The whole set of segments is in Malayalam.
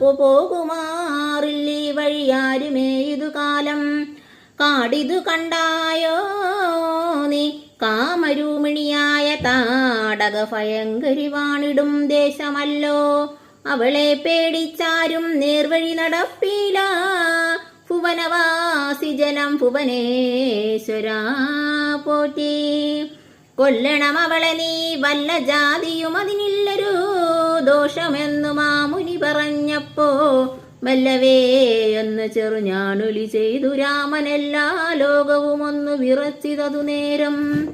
പോകുമാറില്ലീ വഴിയാരുമേ ഇതു കാലം? കാടിതു കണ്ടായോ നീ? കാമരൂമിണിയായ താടക ഭയങ്കരി വാണിടും ദേശമല്ലോ. അവളെ പേടിച്ചാരും നേർവഴി നടപ്പില. ഭുവനവാസി ജനം ഭുവനേശ്വരാ പോറ്റി. കൊല്ലണം അവളെ നീ വല്ല ജാതിയും അതിനില്ലൊരു ദോഷമെന്നു മാമുനി പറഞ്ഞപ്പോ വല്ലവേ എന്ന് ചെറുഞാണുലി ചെയ്തു. രാമനെല്ലാ ലോകവും ഒന്ന് വിറച്ചിതതു നേരം.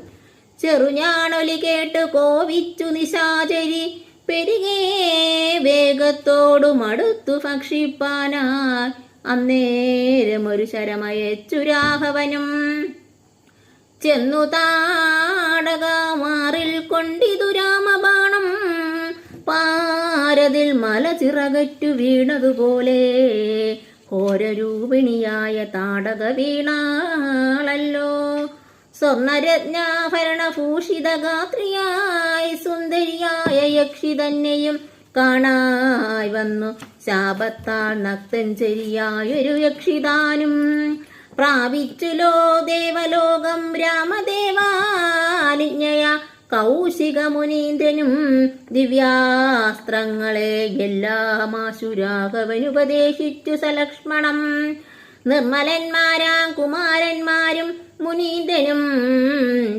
ചെറുഞാണൊലി കേട്ട് കോവിച്ചു നിശാചരി. പെരുകേ വേഗത്തോടു മടുത്തു ഭക്ഷിപ്പാനായി. അന്നേരം ഒരു ശരമയച്ചു രാഘവനും. ചെന്നു താടകമാറിൽ കൊണ്ടിതു രാമബാണം പാരതിൽ മല ചിറകറ്റു വീണതുപോലെ ഘോരരൂപിണിയായ താടക വീണാളല്ലോ. സ്വർണരത്നാഭരണ ഭൂഷിതഗാത്രിയായി സുന്ദരിയായ യക്ഷി തന്നെയും കാണായി വന്നു. ശാപത്താൽ നക്തഞ്ചരിയായൊരു യക്ഷിതാനും പ്രാപിച്ചുലോ ദേവലോകം രാമദേവാനിജ്ഞയ കൗശിക മുനീന്ദ്രനും ദിവ്യാസ്ത്രങ്ങളെ എല്ലാം ആശുരാഘവനുപദേശിച്ചു സലക്ഷ്മണം. നിർമ്മലന്മാരാം കുമാരന്മാരും മുനീന്ദ്രനും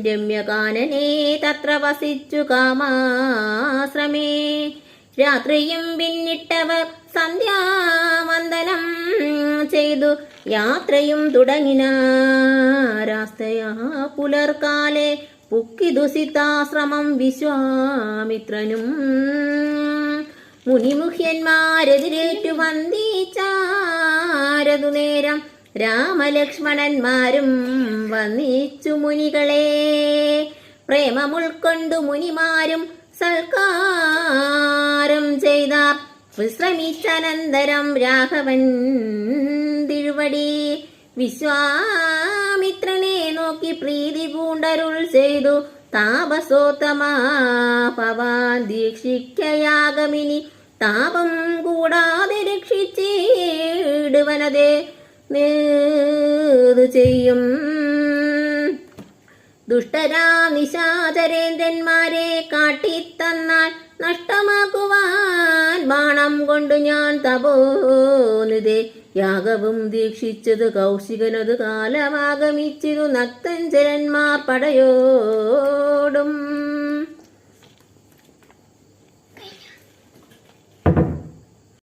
രമ്യകാനനെ തത്ര വസിച്ചു കാമാശ്രമേ. രാത്രിയും പിന്നിട്ടവർ സന്ധ്യാവന്ദനം ചെയ്തു. യാത്രയും തുടങ്ങിനാരാസ്തയാ പുലർക്കാലെ പുക്കിതു സിതാശ്രമം വിശ്വാമിത്രനും. മുനിമുഖ്യന്മാരെതിരേറ്റു വന്ദിച്ചാരതു നേരം രാമലക്ഷ്മണന്മാരും വന്നിച്ചു മുനികളെ. പ്രേമമുൾക്കൊണ്ടു മുനിമാരും സൽക്കാരം ചെയ്ത വിശ്രമിച്ചനന്തരം രാഘവൻ തിരുവടി. നോക്കി പൂണ്ടരുൾ ചെയ്തു താപസോത്തമാ ഭവാൻ ദീക്ഷിക്കയാഗമിനി. താപം കൂടാതെ രക്ഷിച്ചിടുവനതേ നേതു ചെയ്യും. ദുഷ്ടരാ നിശാചരേന്ദ്രന്മാരെ കാട്ടിത്തന്നാൽ നഷ്ടമാക്കുവാൻ ബാണം കൊണ്ടു ഞാൻ തപോനിതേ യാഗവും ദീക്ഷിച്ചത് കൗശികനത് കാലമാഗമിച്ചിരു നക്തഞ്ചരന്മാർ പടയോടും.